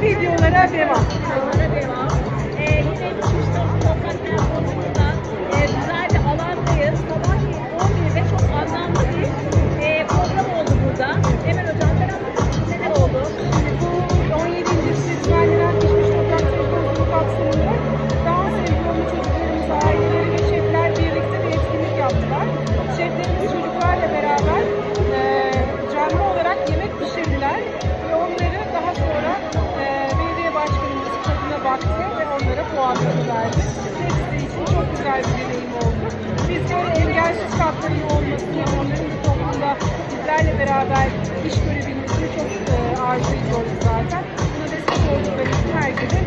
videolara devam. Videolara devam. Ee, yine onlara puanları verdi. Hepsi için çok güzel bir deneyim oldu. Biz engelsiz katların olmasını, onların bu toplumda bizlerle beraber iş görebilmesini çok e, arzu ediyoruz zaten. Buna destek oldukları için herkese